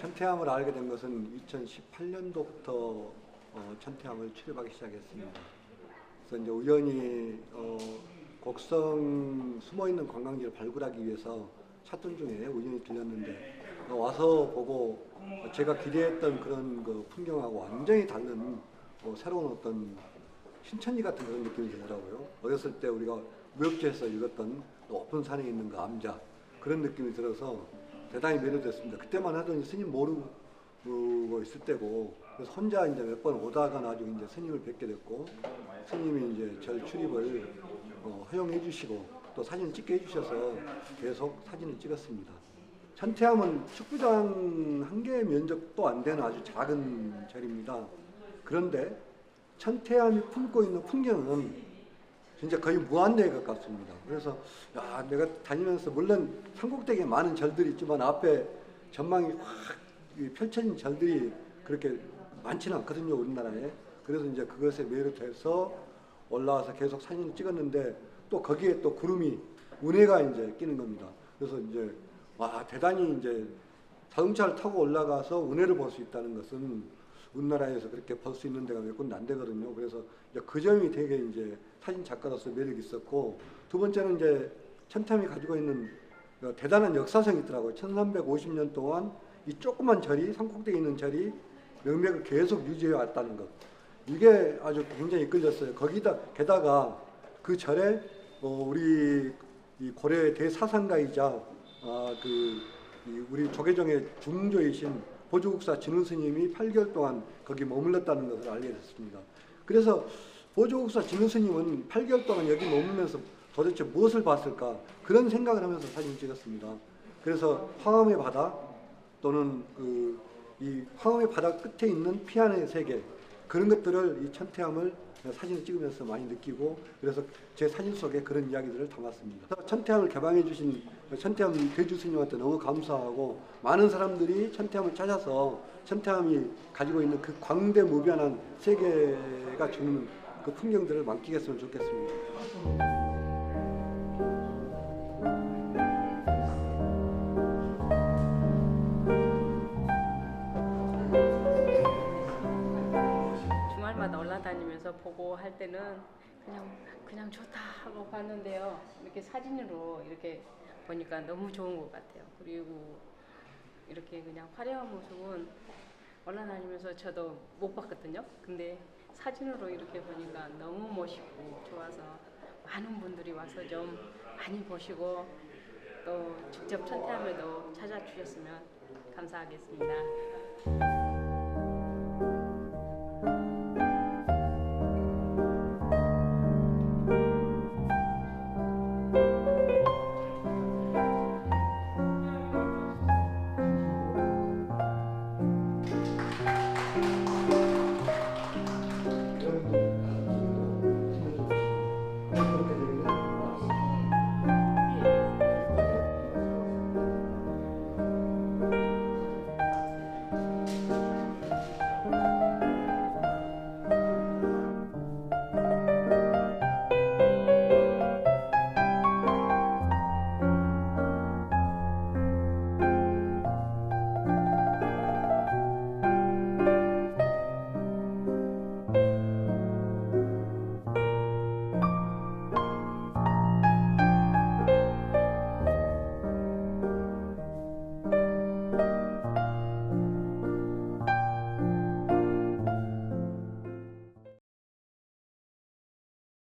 천태함을 알게 된 것은 2018년도부터 어, 천태함을 출입하기 시작했습니다. 그래서 이제 우연히 어, 곡성 숨어 있는 관광지를 발굴하기 위해서 찾던 중에 우연히 들렸는데 어, 와서 보고 제가 기대했던 그런 그 풍경하고 완전히 다른 어, 새로운 어떤 신천지 같은 그런 느낌이 들더라고요. 어렸을 때 우리가 무역지에서 읽었던 높은 산에 있는 그 암자 그런 느낌이 들어서 대단히 매료됐습니다. 그때만 하더니 스님 모르고 있을 때고 그래서 혼자 이제 몇 번 오다가 나중에 이제 스님을 뵙게 됐고 스님이 이제 절 출입을 어, 허용해 주시고 또 사진 찍게 해주셔서 계속 사진을 찍었습니다. 천태함은 축구장 한 개의 면적도 안 되는 아주 작은 절입니다. 그런데 천태함이 품고 있는 풍경은 진짜 거의 무한대에 가깝습니다. 그래서 야 내가 다니면서 물론 삼국대에 많은 절들이 있지만 앞에 전망이 확 펼쳐진 절들이 그렇게 많지는 않거든요 우리나라에. 그래서 이제 그것에 매료돼서 올라와서 계속 사진을 찍었는데 또 거기에 또 구름이 운해가 이제 끼는 겁니다. 그래서 이제 와 대단히 이제 자동차를 타고 올라가서 운해를 볼 수 있다는 것은 우리나라에서 그렇게 볼수 있는 데가 몇 군데 안 되거든요. 그래서 그 점이 되게 이제 사진 작가로서 매력이 있었고 두 번째는 이제 천탐이 가지고 있는 그 대단한 역사성이 있더라고요. 1350년 동안 이 조그만 절이 삼국대에 있는 절이 명맥을 계속 유지해 왔다는 것. 이게 아주 굉장히 이끌렸어요. 거기다 게다가 그 절에 어, 우리 이 고려 대사상가이자 아, 그이 우리 조계종의 중조이신 보조국사 진우 스님이 8개월 동안 거기 머물렀다는 것을 알게 됐습니다. 그래서 보조국사 진우 스님은 8개월 동안 여기 머물면서 도대체 무엇을 봤을까 그런 생각을 하면서 사진 찍었습니다. 그래서 황암의 바다 또는 그 이 황암의 바다 끝에 있는 피안의 세계 그런 것들을 이 천태함을 사진을 찍으면서 많이 느끼고 그래서 제 사진 속에 그런 이야기들을 담았습니다. 천태함을 개방해 주신 천태함 대주 스님한테 너무 감사하고 많은 사람들이 천태함을 찾아서 천태함이 가지고 있는 그 광대무변한 세계가 주는 그 풍경들을 만끽했으면 좋겠습니다. 주말마다 올라다니면서 보고 할 때는 그냥 그냥 좋다 하고 봤는데요. 이렇게 사진으로 이렇게 보니까 너무 좋은 것 같아요. 그리고 이렇게 그냥 화려한 모습은 올라다니면서 저도 못 봤거든요. 근데 사진으로 이렇게 보니까 너무 멋있고 좋아서 많은 분들이 와서 좀 많이 보시고 또 직접 천태함에도 찾아주셨으면 감사하겠습니다.